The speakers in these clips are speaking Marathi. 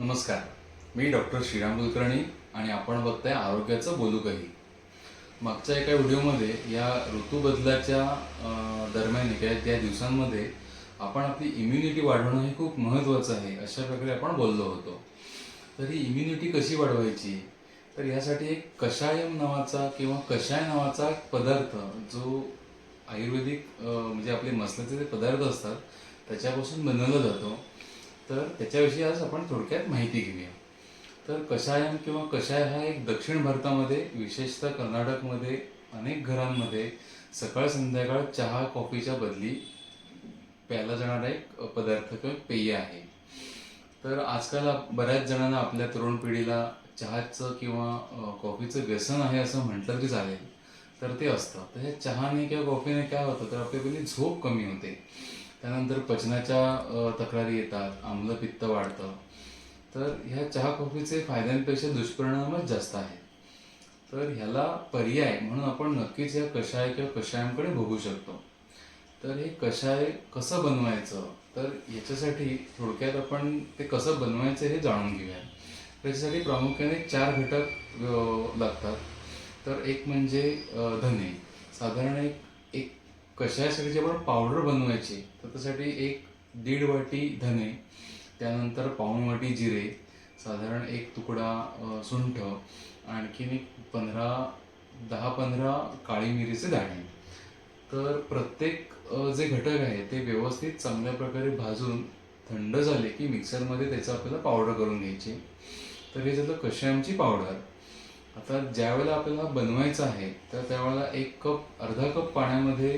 नमस्कार. मी डॉक्टर श्रीराम कुलकर्णी आणि आपण बघताय आरोग्याचं बोलू काही मागच्या एका व्हिडिओमध्ये या ऋतूबदलाच्या बदलाच्या दरम्यान किंवा त्या दिवसांमध्ये आपण आपली इम्युनिटी वाढवणं हे खूप महत्त्वाचं आहे अशा प्रकारे आपण बोललो होतो. तर ही इम्युनिटी कशी वाढवायची? तर यासाठी एक कषायम नावाचा किंवा कषाय नावाचा एक पदार्थ जो आयुर्वेदिक म्हणजे आपले मसल्याचे जे पदार्थ असतात त्याच्यापासून बनवला जातो. तर त्याच्याविषयी आज आपण थोडक्यात माहिती घेऊया. तर कषायम किंवा कषाय हा एक दक्षिण भारतामध्ये विशेषतः कर्नाटकमध्ये अनेक घरांमध्ये सकाळ संध्याकाळ चहा कॉफीच्या बदली प्यायला जाणारा एक पदार्थ किंवा पेय आहे. तर आजकाल बऱ्याच जणांना आपल्या तरुण पिढीला चहाचं किंवा कॉफीचं व्यसन आहे असं म्हटलं तरी चालेल. तर ते असतं. तर हे चहाने किंवा कॉफीने काय होतं? तर आपली पहिली झोप कमी होते. त्यानंतर पचनाच्या तक्रारी येतात आम्लपित्त वाढतं. तर ह्या चहा कॉफीचे फायद्यांपेक्षा दुष्परिणामच जास्त आहेत. तर ह्याला पर्याय म्हणून आपण नक्कीच या कषाय किंवा कषायांकडे बघू शकतो. तर हे कषाय कसं बनवायचं? तर याच्यासाठी थोडक्यात आपण ते कसं बनवायचं हे जाणून घेऊया. त्याच्यासाठी प्रामुख्याने चार घटक लागतात. तर एक म्हणजे धने. साधारण एक कशासाठी जे आपण पावडर बनवायची तर त्यासाठी एक दीड वाटी धने त्यानंतर पाऊण वाटी जिरे साधारण एक तुकडा सुंठ आणखीन एक पंधरा दहा पंधरा काळी मिरीचे दाणे. तर प्रत्येक जे घटक आहे ते व्यवस्थित चांगल्या प्रकारे भाजून थंड झाले की मिक्सरमध्ये त्याचं आपल्याला पावडर करून घ्यायची. तर हे झालं कशामची पावडर आता ज्यावेळेला आपल्याला बनवायचं आहे तर त्यावेळेला एक कप अर्धा कप पाण्यामध्ये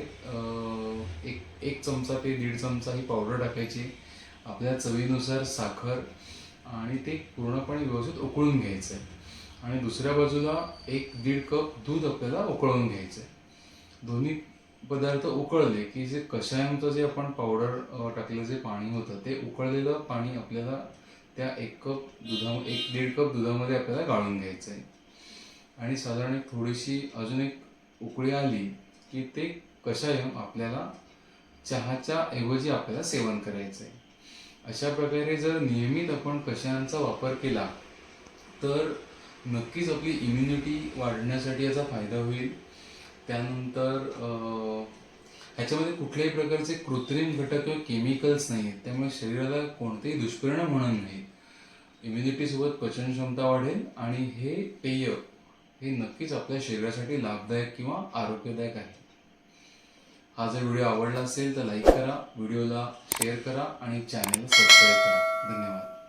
एक एक चमचा ते दीड चमचा ही पावडर टाकायची. आपल्या चवीनुसार साखर आणि ते पूर्णपणे व्यवस्थित उकळून घ्यायचं आहे आणि दुसऱ्या बाजूला एक दीड कप दूध आपल्याला उकळवून घ्यायचं आहे दोन्ही पदार्थ उकळले की जे कषायांचं जे आपण पावडर टाकलं टाकलेलं जे पाणी होतं ते उकळलेलं पाणी आपल्याला त्या एक कप दुधा एक दीड कप दुधामध्ये आपल्याला गाळून घ्यायचं आहे आणि साधारण एक थोडीशी अजून एक उकळी आली की ते कषायम आपल्याला चहाच्या ऐवजी आपल्याला सेवन करायचं आहे अशा प्रकारे जर नियमित आपण कषायांचा वापर केला तर नक्कीच आपली इम्युनिटी वाढण्यासाठी याचा फायदा होईल. त्यानंतर ह्याच्यामध्ये कुठल्याही प्रकारचे कृत्रिम घटक किंवा केमिकल्स नाही आहेत त्यामुळे शरीराला कोणतेही दुष्परिणाम होणार नाहीत. इम्युनिटीसोबत पचन क्षमता वाढेल आणि हे पेय हे नक्कीच आपल्या शरीरासाठी लाभदायक किंवा आरोग्यदायक आहे. हा जर व्हिडिओ आवडला असेल तर लाईक करा व्हिडिओला शेअर करा आणि चॅनलला सबस्क्राईब करा. धन्यवाद.